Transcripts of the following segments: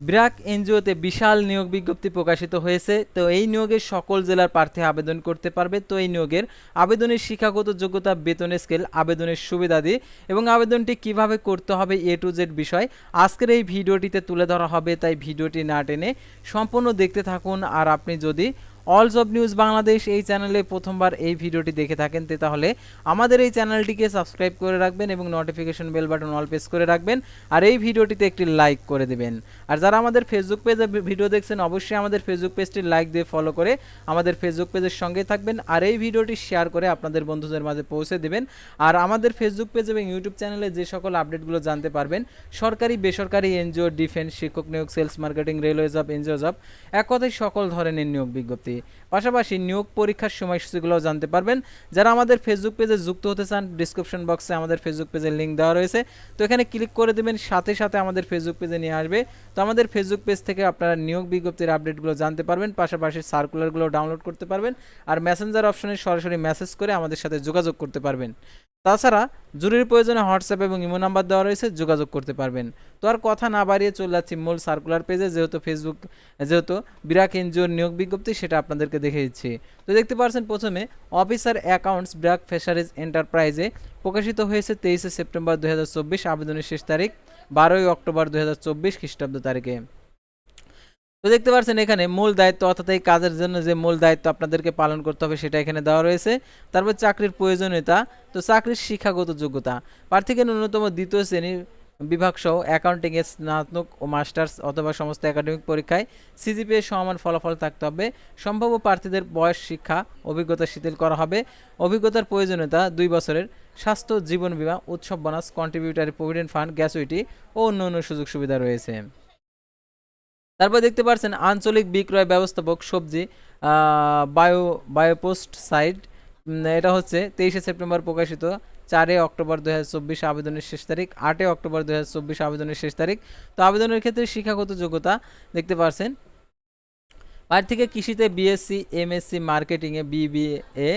ব্র্যাক এনজিওতে বিশাল নিয়োগ বিজ্ঞপ্তি প্রকাশিত হয়েছে। তো এই নিয়োগের সকল জেলার প্রার্থী আবেদন করতে পারবে। তো এই নিয়োগের আবেদনের শিক্ষাগত যোগ্যতা বেতনের স্কেল, আবেদনের সুবিধাদি এবং আবেদনটি কীভাবে করতে হবে এ টু জেড বিষয় আজকের এই ভিডিওটিতে তুলে ধরা হবে। তাই ভিডিওটি না টেনে সম্পূর্ণ দেখতে থাকুন। আর আপনি যদি অল জব নিউজ বাংলাদেশ এই চ্যানেলে প্রথমবার এই ভিডিওটি দেখে থাকেন, তে তাহলে আমাদের এই চ্যানেলটিকে সাবস্ক্রাইব করে রাখবেন এবং notification bell button all press করে রাখবেন। আর এই ভিডিওটিতে একটি লাইক করে দেবেন। আর যারা আমাদের ফেসবুক পেজে ভিডিও দেখছেন, অবশ্যই আমাদের ফেসবুক পেজটি লাইক দিয়ে ফলো করে আমাদের ফেসবুক পেজের সঙ্গে থাকবেন আর এই ভিডিওটি শেয়ার করে আপনাদের বন্ধুদের মাঝে পৌঁছে দেবেন। আর আমাদের ফেসবুক পেজ এবং ইউটিউব চ্যানেলে যে সকল আপডেটগুলো জানতে পারবেন, সরকারি, বেসরকারি এনজিও ডিফেন্স শিক্ষক নিয়োগ sales marketing railway job NGO job এক কথায় সকল ধরনের নিয়োগ বিজ্ঞপ্তি। পাশাপাশি নিয়োগ পরীক্ষার সময়সূচিগুলোও জানতে পারবেন। যারা আমাদের ফেসবুক পেজে যুক্ত হতে চান ডিসক্রিপশন বক্সে আমাদের ফেসবুক পেজের লিঙ্ক দেওয়া রয়েছে। তো এখানে ক্লিক করে দেবেন, সাথে সাথে আমাদের ফেসবুক পেজে নিয়ে আসবে। তো আমাদের ফেসবুক পেজ থেকে আপনারা নিয়োগ বিজ্ঞপ্তির আপডেটগুলো জানতে পারবেন, পাশাপাশি সার্কুলারগুলো ডাউনলোড করতে পারবেন। আর মেসেঞ্জার অপশনে সরাসরি মেসেজ করে আমাদের সাথে যোগাযোগ করতে পারবেন। তাছাড়া জরুরি প্রয়োজনে হোয়াটসঅ্যাপ এবং ইমো নাম্বার দেওয়া রয়েছে, যোগাযোগ করতে পারবেন। তো আর কথা না বাড়িয়ে চলে যাচ্ছি মূল সার্কুলার পেজে যেহেতু ফেসবুক যেহেতু বিরাক এনজিওর নিয়োগ বিজ্ঞপ্তি, সেটা আপনাদেরকে দেখে দিচ্ছি। তো দেখতে পাচ্ছেন প্রথমে অফিসার অ্যাকাউন্টস ব্র্যাক ফিশারিজ এন্টারপ্রাইজে প্রকাশিত হয়েছে তেইশে সেপ্টেম্বর দু হাজার চব্বিশ, আবেদনের শেষ তারিখ, বারোই অক্টোবর দু হাজার চব্বিশ খ্রিস্টাব্দ তারিখে। তো দেখতে পাচ্ছেন এখানে মূল দায়িত্ব অর্থাৎ এই কাজের জন্য যে মূল দায়িত্ব আপনাদেরকে পালন করতে হবে সেটা এখানে দেওয়া রয়েছে। তারপর চাকরির প্রয়োজনীয়তা, তো চাকরির শিক্ষাগত যোগ্যতা। প্রার্থীকে ন্যূনতম দ্বিতীয় শ্রেণির বিভাগ সহ অ্যাকাউন্টিংয়ে স্নাতক ও মাস্টার্স অথবা সমস্ত একাডেমিক পরীক্ষায় সিজিপিএ সমান ফলাফল থাকতে হবে। সম্ভাব্য প্রার্থীদের বয়স, শিক্ষা, অভিজ্ঞতা শিথিল করা হবে। অভিজ্ঞতার প্রয়োজনীয়তা, দুই বছরের স্বাস্থ্য, জীবন বিমা, উৎসব bonus contributory provident fund gratuity ও অন্য অন্য সুযোগ সুবিধা রয়েছে। তারপর দেখতে পাচ্ছেন আঞ্চলিক বিক্রয় ব্যবস্থাপক সবজি বায়ো, বায়োপোস্ট সাইট। এটা হচ্ছে তেইশে সেপ্টেম্বর প্রকাশিত, চারে অক্টোবর দু হাজার চব্বিশ আবেদনের শেষ তারিখ, আটে অক্টোবর দু হাজার চব্বিশ আবেদনের শেষ তারিখ। তো আবেদনের ক্ষেত্রে শিক্ষাগত যোগ্যতা দেখতে পাচ্ছেন আর থেকে কৃষিতে বিএসসি এমএসসি মার্কেটিংয়ে বিবিএ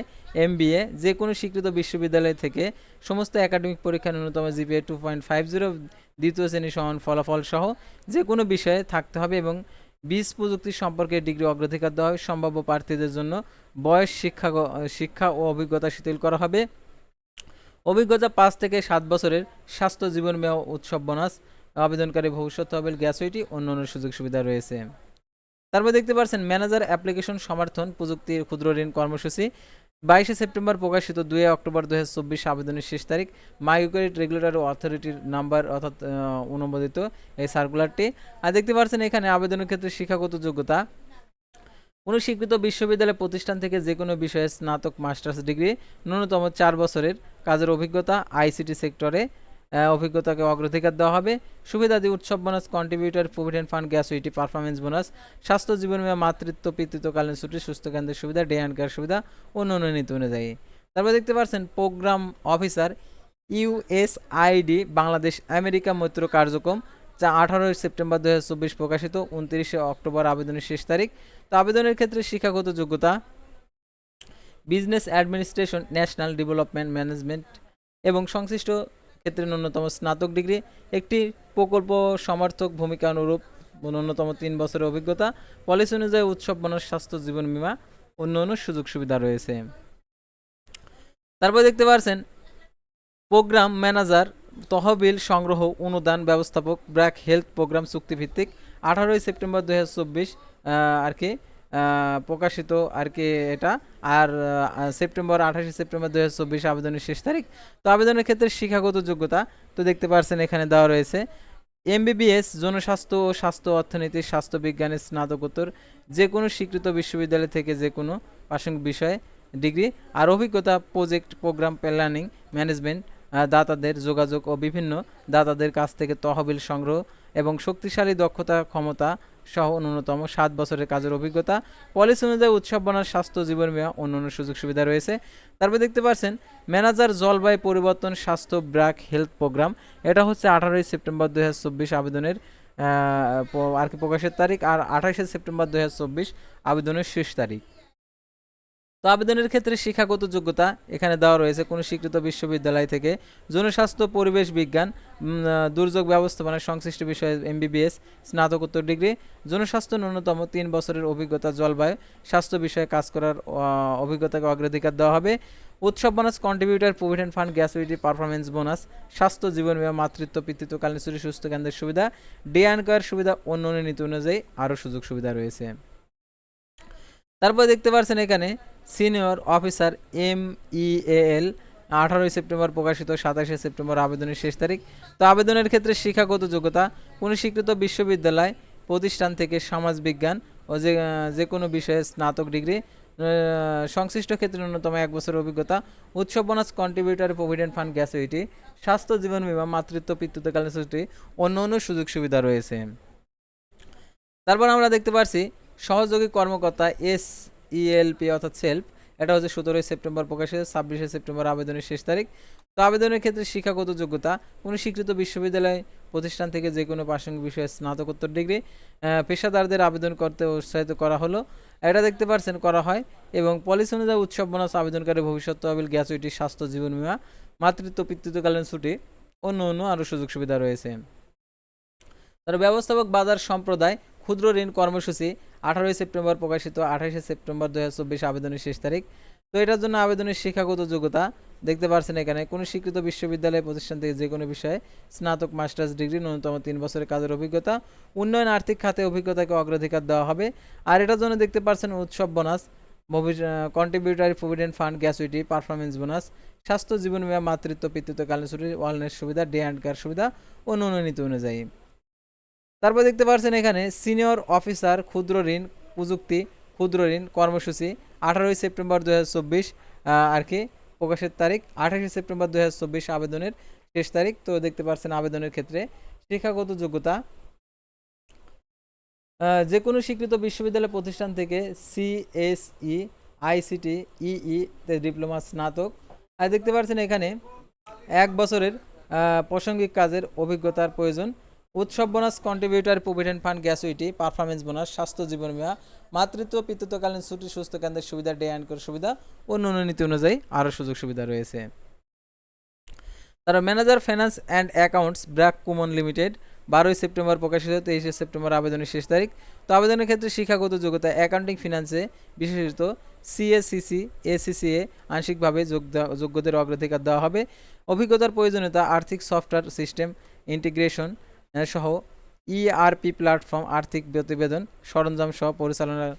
এমবিএ যে কোনো স্বীকৃত বিশ্ববিদ্যালয় থেকে সমস্ত একাডেমিক পরীক্ষা ন্যূনতম GPA two point five zero দ্বিতীয় শ্রেণি সমান ফলাফল সহ যে কোনো বিষয়ে থাকতে হবে এবং বীজ প্রযুক্তি সম্পর্কে ডিগ্রি অগ্রাধিকার দেওয়া হবে সম্ভাব্য প্রার্থীদের জন্য বয়স, শিক্ষা শিক্ষা ও অভিজ্ঞতা শিথিল করা হবে। অভিজ্ঞতা পাঁচ থেকে সাত বছরের স্বাস্থ্য জীবন মেয়া উৎসব বোনাস, আবেদনকারী ভবিষ্যৎ তহবিল গ্যাসুইটি অন্য অন্য সুযোগ সুবিধা রয়েছে। তারপর দেখতে পাচ্ছেন, ম্যানেজার অ্যাপ্লিকেশন সমর্থন প্রযুক্তির ক্ষুদ্র ঋণ কর্মসূচি বাইশে সেপ্টেম্বর প্রকাশিত দুই অক্টোবর দু হাজার আবেদনের শেষ তারিখ মাইগ্রেট রেগুলেটরি অথরিটির নাম্বার অর্থাৎ অনুমোদিত এই সার্কুলারটি। আর দেখতে পাচ্ছেন এখানে আবেদনের ক্ষেত্রে শিক্ষাগত যোগ্যতা। কোনো স্বীকৃত বিশ্ববিদ্যালয় প্রতিষ্ঠান থেকে যে কোনো বিষয়ে স্নাতক, মাস্টার্স ডিগ্রি, ন্যূনতম চার বছরের কাজের অভিজ্ঞতা আইসিটি সেক্টরে অভিজ্ঞতাকে অগ্রাধিকার দেওয়া হবে। সুবিধাদি উৎসব bonus contributor provident fund gratuity performance bonus স্বাস্থ্য, জীবন বীমা, মাতৃত্ব, পিতৃত্বকালীন ছুটি সুস্থ কেন্দ্রের সুবিধা ডে অ্যান্ড কেয়ার সুবিধা অন্য অন্য নীতি অনুযায়ী। তারপর দেখতে পাচ্ছেন programme officer USAID Bangladesh, America Maitra কার্যক্রম, যা আঠারোই সেপ্টেম্বর দু চব্বিশ প্রকাশিত, উনত্রিশে অক্টোবর আবেদনের শেষ তারিখ। তো আবেদনের ক্ষেত্রে শিক্ষাগত যোগ্যতা business administration national development management এবং সংশ্লিষ্ট ক্ষেত্রে ন্যূনতম স্নাতক ডিগ্রি, একটি প্রকল্প সমর্থক ভূমিকা অনুরূপ ন্যূনতম তিন বছরের অভিজ্ঞতা, পলিসি অনুযায়ী উৎসব বনস স্বাস্থ্য, জীবন বীমা, অন্য অন্য সুযোগ সুবিধা রয়েছে। তারপর দেখতে পাচ্ছেন প্রোগ্রাম ম্যানেজার তহবিল সংগ্রহ অনুদান ব্যবস্থাপক ব্র্যাক হেলথ প্রোগ্রাম চুক্তিভিত্তিক আঠারোই সেপ্টেম্বর দু আর কি প্রকাশিত আর কি এটা। আর সেপ্টেম্বর, আঠাশে সেপ্টেম্বর দু হাজার আবেদনের শেষ তারিখ। তো আবেদনের ক্ষেত্রে শিক্ষাগত যোগ্যতা তো দেখতে পাচ্ছেন এখানে দেওয়া রয়েছে। এমবিবিএস, জনস্বাস্থ্য ও স্বাস্থ্য অর্থনীতি, স্বাস্থ্য বিজ্ঞানের স্নাতকোত্তর যে কোনো স্বীকৃত বিশ্ববিদ্যালয় থেকে যে কোনো প্রাসঙ্গিক বিষয়ে ডিগ্রি। আর অভিজ্ঞতা, প্রজেক্ট, প্রোগ্রাম প্ল্যানিং, ম্যানেজমেন্ট দাতাদের যোগাযোগ ও বিভিন্ন দাতাদের কাছ থেকে তহবিল সংগ্রহ এবং শক্তিশালী দক্ষতা, ক্ষমতা সহ ন্যূনতম সাত বছরের কাজের অভিজ্ঞতা, পলিসি অনুযায়ী উৎসব বনার স্বাস্থ্য জীবন বীমা অন্যান্য সুযোগ সুবিধা রয়েছে। তারপর দেখতে পাচ্ছেন, ম্যানেজার জলবায়ু পরিবর্তন স্বাস্থ্য ব্র্যাক হেলথ প্রোগ্রাম। এটা হচ্ছে আঠারোই সেপ্টেম্বর দু হাজার চব্বিশ আবেদনের আর কি প্রকাশের তারিখ, আর আঠাশে সেপ্টেম্বর দু হাজার চব্বিশ আবেদনের শেষ তারিখ। তো আবেদনের ক্ষেত্রে শিক্ষাগত যোগ্যতা এখানে দেওয়া রয়েছে কোনো স্বীকৃত বিশ্ববিদ্যালয় থেকে। জনস্বাস্থ্য, পরিবেশ বিজ্ঞান দুর্যোগ ব্যবস্থাপনা, সংশ্লিষ্ট বিষয়ে এমবিবিএস, স্নাতকোত্তর ডিগ্রি, জনস্বাস্থ্য ন্যূনতম তিন বছরের অভিজ্ঞতা জলবায়ু, স্বাস্থ্য বিষয়ে কাজ করার অভিজ্ঞতাকে অগ্রাধিকার দেওয়া হবে। উৎসব bonus contributor provident fund gratuity performance bonus স্বাস্থ্য জীবন বিমা, মাতৃত্ব, পিতৃত্বকালীন ছুটি, সুস্থ কেন্দ্রের সুবিধা ডে অ্যান্ড কেয়ার সুবিধা অন্য নীতি অনুযায়ী আরও সুযোগ সুবিধা রয়েছে। তারপর দেখতে পাচ্ছেন এখানে senior officer M E L আঠারোই সেপ্টেম্বর প্রকাশিত সাতাশে সেপ্টেম্বর আবেদনের শেষ তারিখ। তো আবেদনের ক্ষেত্রে শিক্ষাগত যোগ্যতা কোনো স্বীকৃত বিশ্ববিদ্যালয় প্রতিষ্ঠান থেকে সমাজবিজ্ঞান ও যে যে কোনো বিষয়ে স্নাতক ডিগ্রি সংশ্লিষ্ট ক্ষেত্রে ন্যূনতম এক বছরের অভিজ্ঞতা উৎসব bonus contributor provident fund gratuity স্বাস্থ্য জীবন বীমা, মাতৃত্ব, পিতৃত্বকালীন ছুটি অন্য অন্য সুযোগ সুবিধা রয়েছে। তারপর আমরা দেখতে পাচ্ছি সহযোগী কর্মকর্তা এস ইএলপি অর্থাৎ সেলফ এটা হচ্ছে সতেরোই সেপ্টেম্বর প্রকাশিত, ছাব্বিশে সেপ্টেম্বর আবেদনের শেষ তারিখ। তো আবেদনের ক্ষেত্রে শিক্ষাগত যোগ্যতা, কোনো স্বীকৃত বিশ্ববিদ্যালয় প্রতিষ্ঠান থেকে যে কোনো প্রাসঙ্গিক বিষয়ে স্নাতকোত্তর ডিগ্রি পেশাদারদের আবেদন করতে উৎসাহিত করা হলো। এটা দেখতে পারছেন, করা হয়। এবং পলিসি অনুযায়ী উৎসব, বোনাস, আবেদনকারী ভবিষ্যৎ তহবিল গ্যাসুইটি স্বাস্থ্য, জীবন বীমা, মাতৃত্ব, পিতৃত্বকালীন ছুটি, অন্য অন্য আরও সুযোগ সুবিধা রয়েছে। তার ব্যবস্থাপক বাজার সম্প্রদায়, ক্ষুদ্র ঋণ কর্মসূচি আঠারোই সেপ্টেম্বর প্রকাশিত আঠাশে সেপ্টেম্বর দু হাজার চব্বিশ আবেদনের শেষ তারিখ। তো এটার জন্য আবেদনের শিক্ষাগত যোগ্যতা দেখতে পাচ্ছেন এখানে। কোনো স্বীকৃত বিশ্ববিদ্যালয় প্রতিষ্ঠান থেকে যে কোনো বিষয়ে স্নাতক, মাস্টার্স ডিগ্রি, ন্যূনতম তিন বছরের কাজের অভিজ্ঞতা, উন্নয়ন, আর্থিক খাতে অভিজ্ঞতাকে অগ্রাধিকার দেওয়া হবে। আর এটার জন্য দেখতে পাচ্ছেন উৎসব bonus contributory provident fund gratuity performance bonus, স্বাস্থ্য জীবন বীমা মাতৃত্ব, পিতৃত্বকালীন ছুটি ওয়ালনেস সুবিধা ডে অ্যান্ড কেয়ার সুবিধা ও অন্য নীতি অনুযায়ী। তারপর দেখতে পাচ্ছেন এখানে সিনিয়র অফিসার ক্ষুদ্র ঋণ প্রযুক্তি, ক্ষুদ্র ঋণ কর্মসূচি, আঠারোই সেপ্টেম্বর দু হাজার চব্বিশ আর কি প্রকাশের তারিখ, আঠাশে সেপ্টেম্বর দু হাজার চব্বিশ আবেদনের শেষ তারিখ। তো দেখতে পাচ্ছেন আবেদনের ক্ষেত্রে শিক্ষাগত যোগ্যতা যে কোনো স্বীকৃত বিশ্ববিদ্যালয় প্রতিষ্ঠান থেকে সিএসই আইসিটি ইই তে ডিপ্লোমা, স্নাতক। আর দেখতে পাচ্ছেন এখানে এক বছরের প্রাসঙ্গিক কাজের অভিজ্ঞতার প্রয়োজন। উৎসব bonus contributor provident fund gratuity performance bonus, স্বাস্থ্য জীবন বীমা, মাতৃত্ব, পিতৃত্বকালীন ছুটি, সুস্থ কেন্দ্রের সুবিধা ডে অ্যান্ড করে সুবিধা, অন্য অন্য নীতি অনুযায়ী আরও সুযোগ সুবিধা রয়েছে। তারা manager finance and accounts BRAC কুমন limited, বারোই সেপ্টেম্বর প্রকাশিত, তেইশে সেপ্টেম্বর আবেদনের শেষ তারিখ। তো আবেদনের ক্ষেত্রে শিক্ষাগত যোগ্যতা অ্যাকাউন্টিং ফিনান্সে বিশেষত সিএসিসি এসিসিএ আংশিকভাবে যোগ্য- যোগ্যদের অগ্রাধিকার দেওয়া হবে। অভিজ্ঞতার প্রয়োজনীয়তা, আর্থিক সফটওয়্যার সিস্টেম ইন্টিগ্রেশন সহ ইআরপি প্ল্যাটফর্ম আর্থিক প্রতিবেদন, সরঞ্জাম সহ পরিচালনার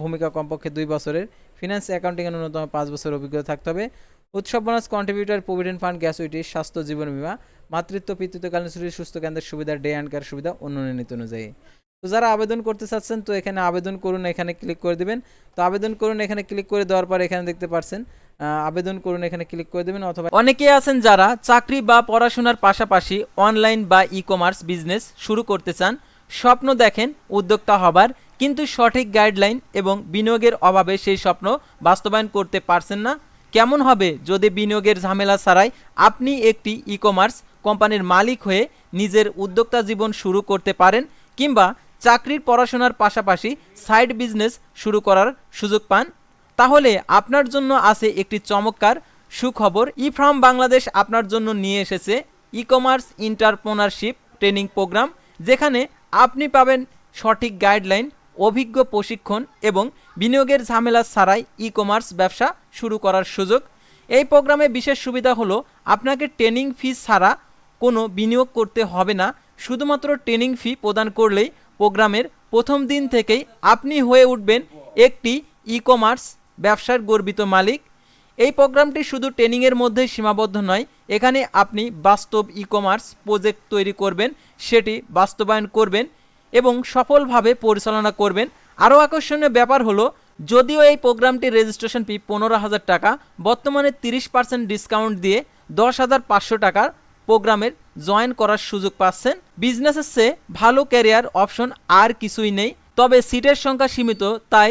ভূমিকা কমপক্ষে দুই বছরের। ফিনান্স অ্যাকাউন্টিংয়ে ন্যূনতম পাঁচ বছর অভিজ্ঞতা থাকতে হবে। উৎসব bonus contributor provident fund gratuity স্বাস্থ্য জীবন বীমা, মাতৃত্ব, পিতৃত্বকালীন ছুটি সুস্থ কেন্দ্রের সুবিধা ডে অ্যান্ড কেয়ার সুবিধা উন্নয়ন নীতি অনুযায়ী। তো যারা আবেদন করতে চাচ্ছেন, তো এখানে আবেদন করুন, এখানে ক্লিক করে দিবেন। তো আবেদন করুন, এখানে ক্লিক করে দেওয়ার পর এখানে দেখতে পাচ্ছেন আবেদন করুন, এখানে ক্লিক করে দেবেন অথবা অনেকে আছেন যারা চাকরি বা পড়াশোনার পাশাপাশি অনলাইন বা ই কমার্স বিজনেস শুরু করতে চান। স্বপ্ন দেখেন উদ্যোক্তা হবার, কিন্তু সঠিক গাইডলাইন এবং বিনিয়োগের অভাবে সেই স্বপ্ন বাস্তবায়ন করতে পারছেন না। কেমন হবে যদি বিনিয়োগের ঝামেলা ছাড়াই আপনি একটি ই কমার্স কোম্পানির মালিক হয়ে নিজের উদ্যোক্তা জীবন শুরু করতে পারেন কিংবা চাকরির পড়াশোনার পাশাপাশি সাইড বিজনেস শুরু করার সুযোগ পান? তাহলে আপনার জন্য আছে একটি চমৎকার সুখবর। ই ফার্ম বাংলাদেশ আপনার জন্য নিয়ে এসেছে e commerce entrepreneurship training programme যেখানে আপনি পাবেন সঠিক গাইডলাইন অভিজ্ঞ প্রশিক্ষণ এবং বিনিয়োগের ঝামেলা ছাড়াই ই কমার্স ব্যবসা শুরু করার সুযোগ। এই প্রোগ্রামে বিশেষ সুবিধা হলো আপনাকে ট্রেনিং ফি ছাড়া কোনো বিনিয়োগ করতে হবে না। শুধুমাত্র ট্রেনিং ফি প্রদান করলেই প্রোগ্রামের প্রথম দিন থেকেই আপনি হয়ে উঠবেন একটি ই কমার্স ব্যবসার গর্বিত মালিক। এই প্রোগ্রামটি শুধু ট্রেনিংয়ের মধ্যেই সীমাবদ্ধ নয়, এখানে আপনি বাস্তব ই কমার্স প্রজেক্ট তৈরি করবেন, সেটি বাস্তবায়ন করবেন এবং সফলভাবে পরিচালনা করবেন। আরও আকর্ষণীয় ব্যাপার হলো, যদিও এই প্রোগ্রামটির রেজিস্ট্রেশন ফি পনেরো হাজার টাকা, বর্তমানে তিরিশ পার্সেন্ট ডিসকাউন্ট দিয়ে দশ হাজার পাঁচশো টাকার প্রোগ্রামের জয়েন করার সুযোগ পাচ্ছেন। বিজনেসের চেয়ে ভালো ক্যারিয়ার অপশন আর কিছুই নেই, তবে সিটের সংখ্যা সীমিত, তাই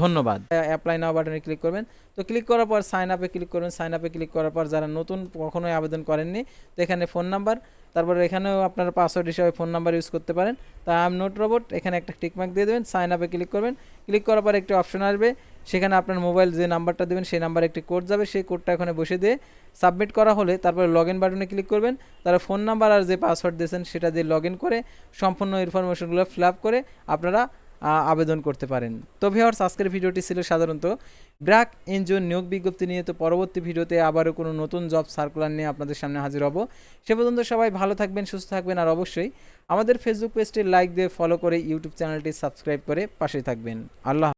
ধন্যবাদ। অ্যাপ্লাই নাও বাটনে ক্লিক করবেন। তো ক্লিক করার পর সাইন আপে ক্লিক করবেন। সাইন আপে ক্লিক করার পর যারা নতুন কখনোই আবেদন করেননি, তো এখানে ফোন নাম্বার তারপরে এখানেও আপনারা পাসওয়ার্ড হিসাবে ফোন নাম্বার ইউজ করতে পারেন। তা আম নোট রোবট এখানে একটা টিকমার্ক দিয়ে দেবেন সাইন আপে ক্লিক করবেন। ক্লিক করার পর একটি অপশন আসবে, সেখানে আপনার মোবাইল যে নাম্বারটা দেবেন, সেই নাম্বারে একটি কোড যাবে, সেই কোডটা এখানে বসে দিয়ে সাবমিট করা হলে তারপরে লগ ইন বাটনে ক্লিক করবেন। তারা ফোন নাম্বার আর যে পাসওয়ার্ড দিয়েছেন, সেটা দিয়ে লগ ইন করে, সম্পূর্ণ ইনফরমেশনগুলো ফিল আপ করে আপনারা আবেদন করতে পারেন। তো ভিওর্স আজকের ভিডিওটি ছিল সাধারণত ব্র্যাক এনজিও নিয়োগ বিজ্ঞপ্তি নিয়ে। তো পরবর্তী ভিডিওতে আবারও কোনো নতুন জব সার্কুলার নিয়ে আপনাদের সামনে হাজির হব। সে পর্যন্ত সবাই ভালো থাকবেন, সুস্থ থাকবেন আর অবশ্যই আমাদের ফেসবুক পেজটি লাইক দিয়ে ফলো করে ইউটিউব চ্যানেলটি সাবস্ক্রাইব করে পাশে থাকবেন। আল্লাহ